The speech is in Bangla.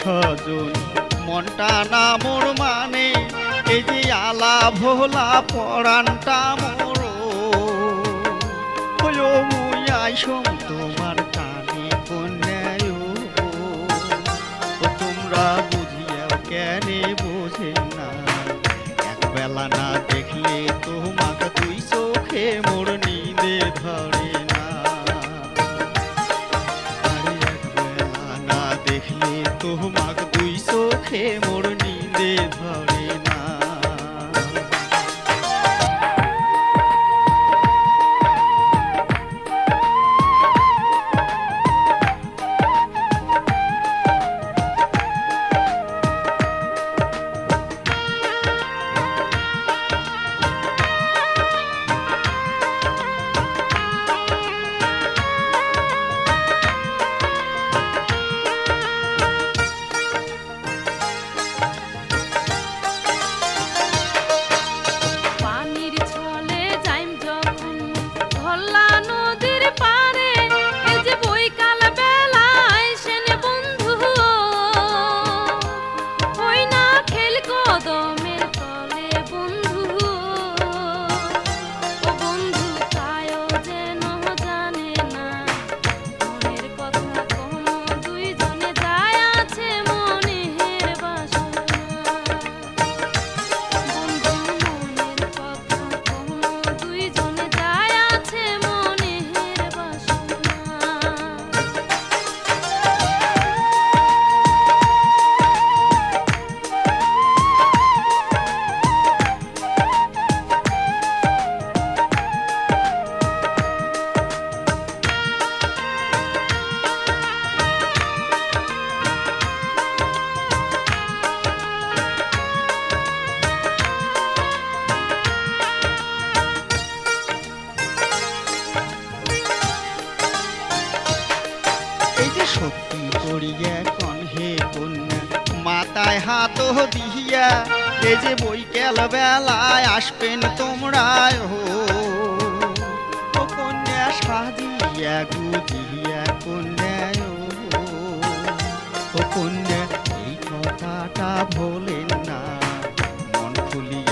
সজন মনটা না মোর মানে এই যে আলা ভোলা পরাণটা মোর। ওই ও মুয়াই তো Oh. শক্তি করিয়া কনহে কন্যা, মাথায় হাত দিহিয়া এ যে বৈকাল বেলায় আসবেন তোমরায় হো। কন্যা, সাজিয়া গুজিয়া কন্যা ও কন্যা, এই কথাটা ভোলেন না, মন খুলিয়া